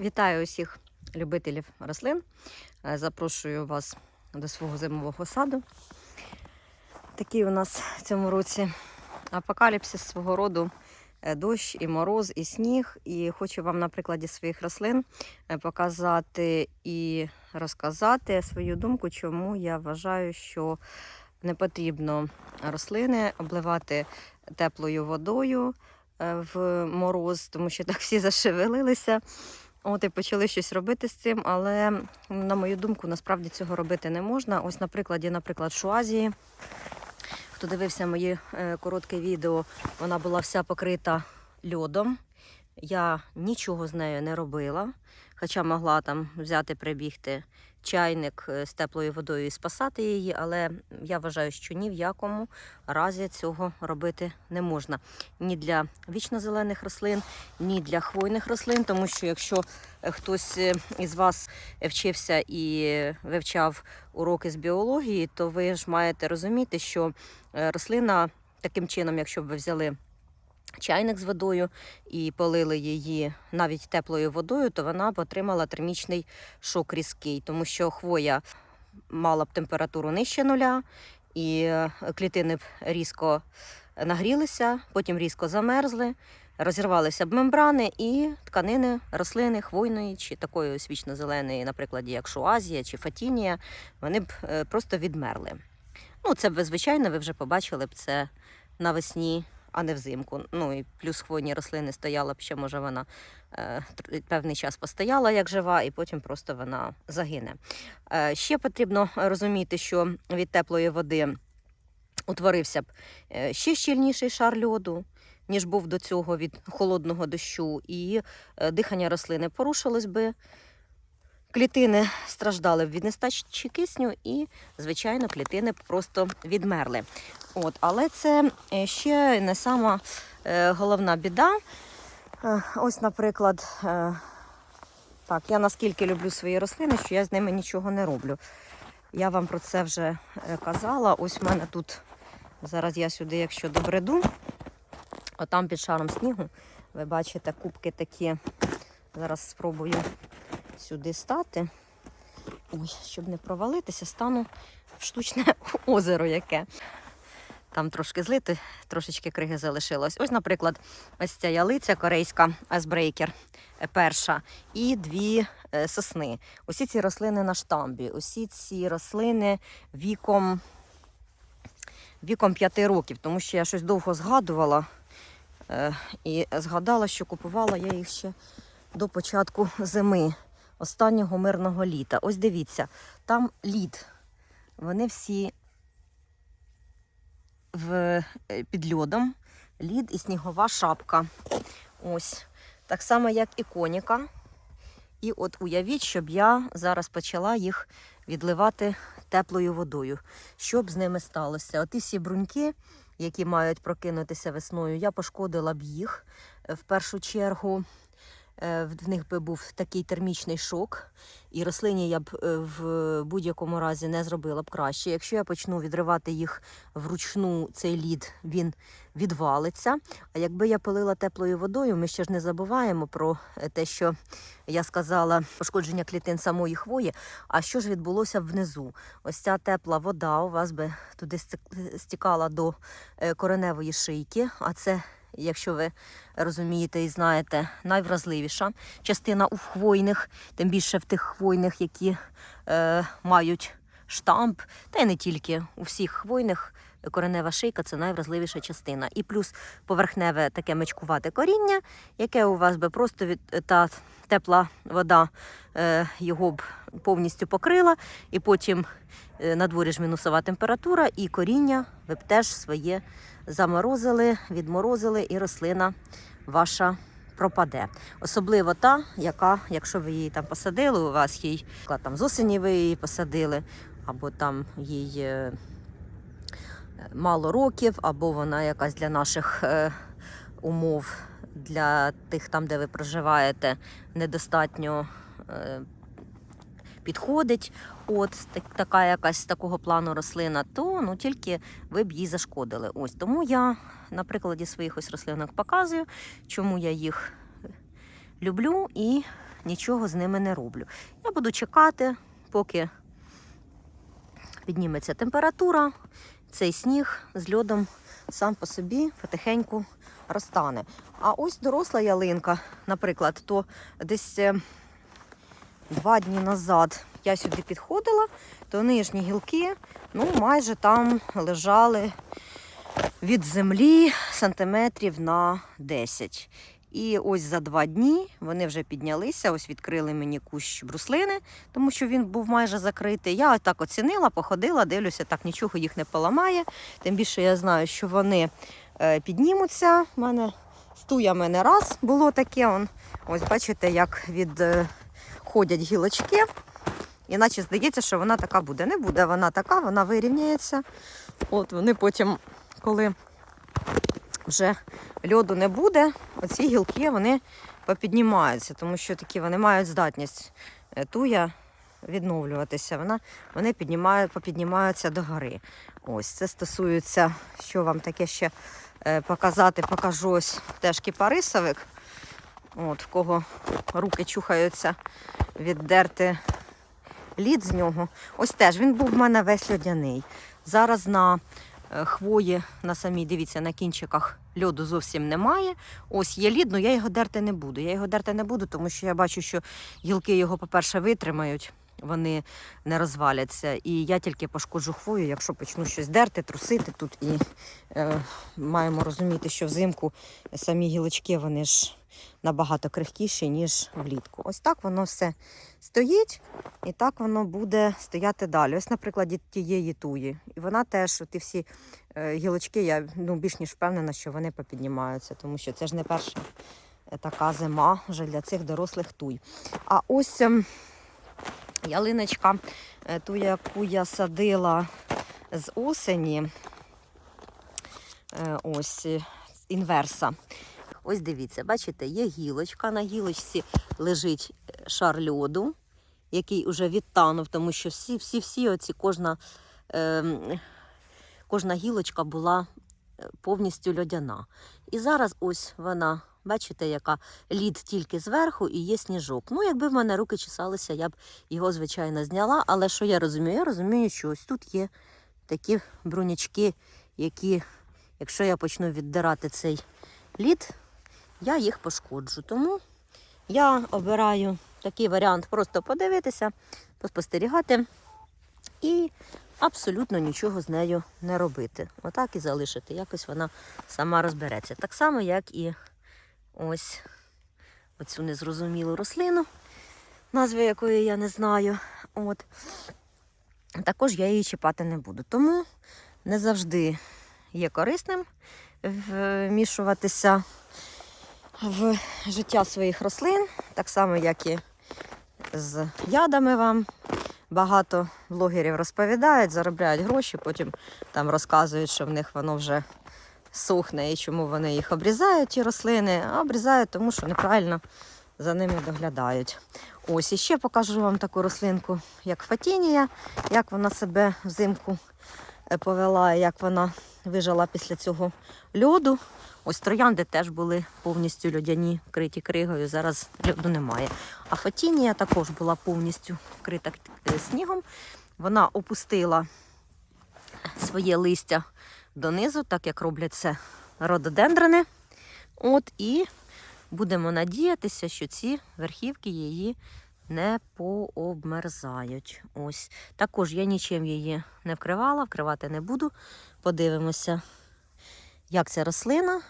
Вітаю усіх любителів рослин. Е, Запрошую вас до свого зимового саду. Такий у нас в цьому році апокаліпсис свого роду. Е, Дощ, і мороз, і сніг. І хочу вам на прикладі своїх рослин е, показати і розказати свою думку, чому я вважаю, що не потрібно рослини обливати теплою водою в мороз, тому що так всі зашевелилися. От і почали щось робити з цим, але на мою думку, насправді цього робити не можна. Ось на прикладі, наприклад, Шуазії. Хто дивився моє е, коротке відео, вона була вся покрита льодом. Я нічого з нею не робила, хоча могла там взяти, прибігти чайник е, з теплою водою і спасати її, але я вважаю, що ні в якому разі цього робити не можна. Ні для вічнозелених рослин, ні для хвойних рослин, тому що якщо е, хтось е, із вас вчився і вивчав уроки з біології, то ви ж маєте розуміти, що рослина таким чином, якщо б ви взяли чайник з водою і полили її навіть теплою водою, то вона б отримала термічний шок різкий, тому що хвоя мала б температуру нижче нуля, і е, клітини б різко нагрілися, потім різко замерзли. Розірвалися б мембрани і тканини рослини хвойної чи такої ось вічно-зеленої, наприклад, як шуазія чи фатінія, вони б е, просто відмерли. Ну, це б звичайно, ви вже побачили б це навесні, а не взимку. Ну і плюс хвойні рослини стояла б ще, може, вона е, певний час постояла як жива, і потім просто вона загине. Е, ще потрібно розуміти, що від теплої води утворився б е, ще щільніший шар льоду. Ніж був до цього від холодного дощу, і е, дихання рослини порушилось би, клітини страждали від нестачі кисню, і, звичайно, клітини просто відмерли. От, але це е, ще не сама е, головна біда. Е, Ось, наприклад, так, я наскільки люблю свої рослини, що я з ними нічого не роблю. Я вам про це вже казала. Ось в мене тут, зараз я сюди, якщо добреду, отам під шаром снігу, ви бачите кубки такі. Зараз спробую сюди стати. Ой, щоб не провалитися, стану в штучне озеро яке. Там трошки злити, трошечки криги залишилось. Ось, наприклад, ось ця ялиця корейська Айсбрейкер е, перша, і дві е, сосни. Усі ці рослини на штамбі. Усі ці рослини віком, віком 5 років, тому що я щось довго згадувала е, і згадала, що купувала я їх ще до початку зими, останнього мирного літа. Ось дивіться, там лід. Вони всі в, е, під льодом, лід і снігова шапка. Ось. Так само, як і коніка. І от уявіть, щоб я зараз почала їх відливати теплою водою. Що б з ними сталося? Оті всі бруньки, які мають прокинутися весною, я пошкодила б їх е, в першу чергу. Е, В них би був такий термічний шок, і рослині я б е, в будь-якому разі не зробила б краще. Якщо я почну відривати їх вручну, цей лід він відвалиться. А якби я полила теплою водою, ми ще ж не забуваємо про е, те, що я сказала, пошкодження клітин самої хвої. А що ж відбулося внизу? Ось ця тепла вода у вас би туди стікала до кореневої шийки, а це. Якщо ви розумієте і знаєте, найвразливіша частина у хвойних, тим більше в тих хвойних, які е, мають штамп, та й не тільки у всіх хвойних. Коренева шийка це найвразливіша частина. І плюс поверхневе таке мечкувате коріння, яке у вас би просто від та тепла вода е, його б повністю покрила, і потім е, на дворі ж мінусова температура, і коріння ви б теж своє заморозили, відморозили, і рослина ваша пропаде. Особливо та, яка, якщо ви її там посадили, у вас їй там з осені ви її посадили, або там їй е, мало років, або вона якась для наших е, умов, для тих там, де ви проживаєте, недостатньо. Е, Підходить, от така якась такого плану рослина, то ну тільки ви б їй зашкодили. Ось тому я на прикладі своїх ось рослинок показую, чому я їх люблю і нічого з ними не роблю. Я буду чекати, поки підніметься температура, цей сніг з льодом сам по собі потихеньку розтане. А ось доросла ялинка, наприклад, то десь е, два дні назад я сюди підходила, то нижні гілки ну, майже там лежали від землі сантиметрів на 10. І ось за два дні вони вже піднялися, ось відкрили мені кущ бруслини, тому що він був майже закритий. Я так оцінила, походила, дивлюся, так нічого їх не поламає. Тим більше я знаю, що вони е, піднімуться. У мене стуя мене раз було таке. Ось бачите, як відходять гілочки. Іначе здається, що вона така буде. Не буде вона така, вона вирівняється. От вони потім, коли вже льоду не буде, оці гілки вони попіднімаються, тому що такі вони мають здатність е, туя відновлюватися. Вона, вони піднімають, попіднімаються до гори. Ось це стосується, що вам таке ще е, показати, покажу ось теж кіпарисовик. От, в кого руки чухаються віддерти лід з нього. Ось теж він був в мене весь льодяний. Зараз на е, хвої на самій, дивіться, на кінчиках льоду зовсім немає. Ось є лід, але я його дерти не буду. Я його дерти не буду, тому що я бачу, що гілки його, по-перше, витримають, вони не розваляться. І я тільки пошкоджу хвою, якщо почну щось дерти, трусити тут. І е, маємо розуміти, що взимку самі гілочки вони ж набагато крихкіші, ніж влітку. Ось так воно все стоїть, і так воно буде стояти далі. Ось, наприклад, тієї туї. І вона теж, ті всі е, гілочки, я ну, більш ніж впевнена, що вони попіднімаються, тому що це ж не перша е, така зима вже для цих дорослих туй. А ось ем, ялиночка, е, ту, яку я садила з осені, ось інверса. Ось дивіться, бачите, є гілочка. На гілочці лежить е, шар льоду, який вже відтанув, тому що всі, всі, всі оці кожна, е, кожна гілочка була е, повністю льодяна. І зараз ось вона, бачите, яка лід тільки зверху і є сніжок. Ну, якби в мене руки чесалися, я б його, звичайно, зняла. Але що я розумію? Я розумію, що ось тут є такі брунячки, які, якщо я почну віддирати цей лід, я їх пошкоджу. Тому я обираю такий варіант просто подивитися, поспостерігати і абсолютно нічого з нею не робити. Отак і залишити. Якось вона сама розбереться. Так само, як і ось оцю незрозумілу рослину, назви якої я не знаю. От. Також я її чіпати не буду. Тому не завжди є корисним вмішуватися в життя своїх рослин, так само, як і з ядами вам. Багато блогерів розповідають, заробляють гроші, потім там розказують, що в них воно вже сухне і чому вони їх обрізають, ті рослини, а обрізають, тому що неправильно за ними доглядають. Ось і ще покажу вам таку рослинку, як фатінія, як вона себе взимку е, повела, як вона вижила після цього льоду. Ось троянди теж були повністю льодяні, вкриті кригою. Зараз льоду немає. А фатінія також була повністю вкрита е, снігом. Вона опустила своє листя донизу, так як роблять це рододендрони. От і будемо надіятися, що ці верхівки її не пообмерзають. Ось. Також я нічим її не вкривала, вкривати не буду. Подивимося, як ця рослина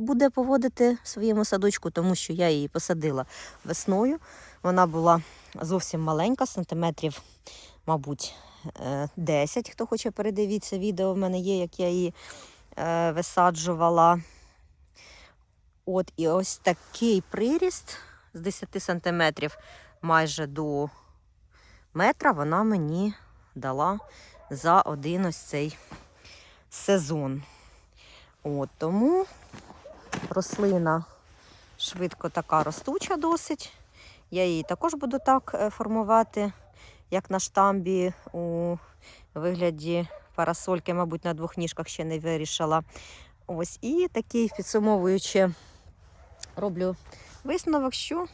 буде поводити в своєму садочку, тому що я її посадила весною. Вона була зовсім маленька, сантиметрів, мабуть, е, 10. Хто хоче передивіться, відео в мене є, як я її е, висаджувала. От і ось такий приріст з 10 сантиметрів майже до метра вона мені дала за один ось цей сезон. От, тому рослина швидко така ростуча досить. Я її також буду так е, формувати, як на штамбі у вигляді парасольки, мабуть, на двох ніжках ще не вирішила. Ось і такий підсумовуючи, роблю висновок, що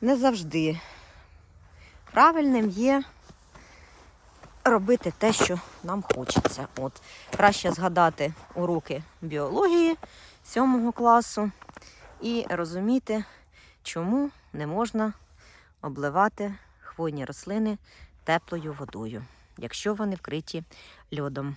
не завжди правильним є робити те, що нам хочеться. От краще згадати уроки біології 7 класу і розуміти, чому не можна обливати хвойні рослини теплою водою, якщо вони вкриті льодом.